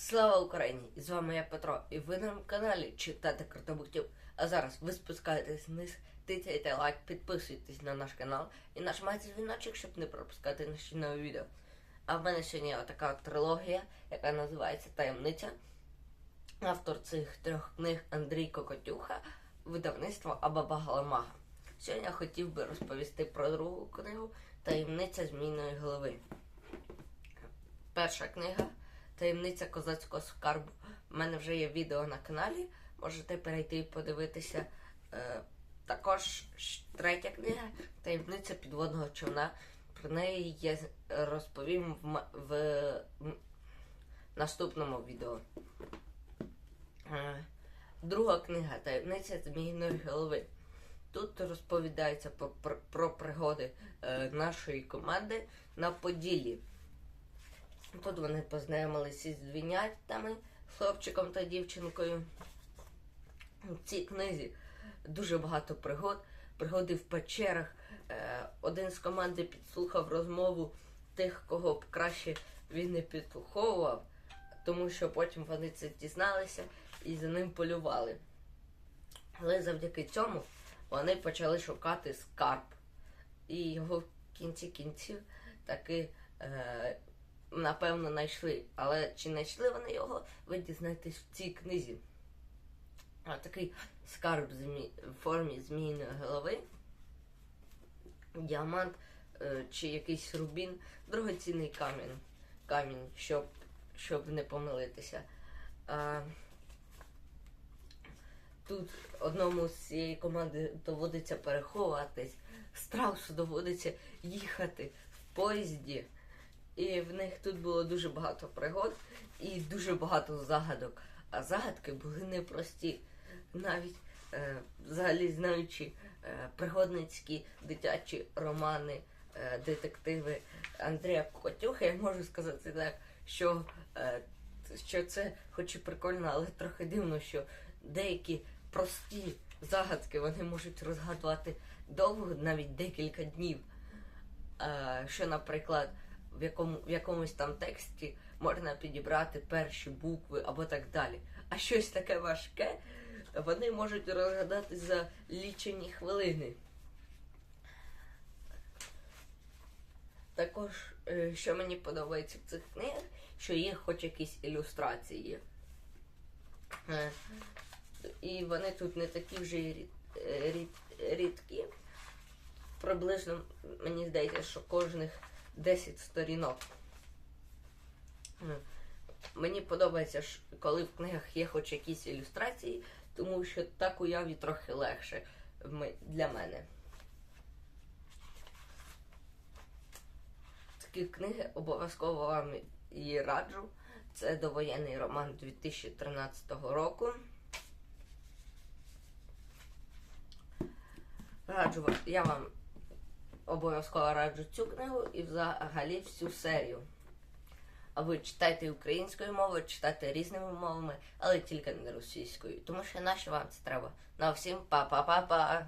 Слава Україні! І з вами я Петро, і ви на каналі Читати Картобуктів. А зараз ви спускаєтесь вниз, тицяйте лайк, підписуйтесь на наш канал і нажимайте дзвіночок, щоб не пропускати наші нові відео. А в мене сьогодні така трилогія, яка називається Таємниця. Автор цих трьох книг Андрій Кокотюха, видавництво Абаба Галамага. Сьогодні я хотів би розповісти про другу книгу Таємниця змійної голови. Перша книга Таємниця козацького скарбу. У мене вже є відео на каналі. Можете перейти і подивитися. Е, також третя книга Таємниця підводного човна. Про неї я розповім в, в наступному відео. Е, друга книга Таємниця змійної голови. Тут розповідається про, про, про пригоди е, нашої команди на Поділлі. Тут вони познайомилися із двійнятами, хлопчиком та дівчинкою. В цій книзі дуже багато пригод, пригоди в печерах. Е, Один з команди підслухав розмову тих, кого б краще він не підслуховував, тому що потім вони це дізналися і за ним полювали. Але завдяки цьому вони почали шукати скарб. І його в кінці кінців таки е, напевно знайшли. Але чи знайшли вони його, ви дізнаєтесь в цій книзі. А такий скарб змі... в формі зміїної голови, діамант е, чи якийсь рубін, дорогоцінний камінь, камінь щоб, щоб не помилитися. А, тут одному з цієї команди доводиться переховуватись, страусу доводиться їхати в поїзді. І в них тут було дуже багато пригод і дуже багато загадок. А загадки були непрості. Навіть е, взагалі знаючи е, пригодницькі дитячі романи, е, детективи Андрія Котюха, я можу сказати так, що, е, що це, хоч і прикольно, але трохи дивно, що деякі прості загадки вони можуть розгадувати довго, навіть декілька днів. Е, що, наприклад, в, якому, в якомусь там тексті можна підібрати перші букви або так далі. А щось таке важке вони можуть розгадати за лічені хвилини. Також, е, що мені подобається в цих книгах, що є хоч якісь ілюстрації. Е, І вони тут не такі вже рід- е, рід- рідкі. Приблизно, мені здається, що кожних 10 сторінок. Мені подобається, коли в книгах є хоч якісь ілюстрації, тому що так уяві трохи легше для мене. Такі книги обов'язково вам її раджу. Це довоєнний роман 2013 року. Раджу я вам обов'язково раджу цю книгу і взагалі всю серію. А ви читайте українською мовою, читайте різними мовами, але тільки не російською, тому що наші вам це треба. На всім па-па-па-па!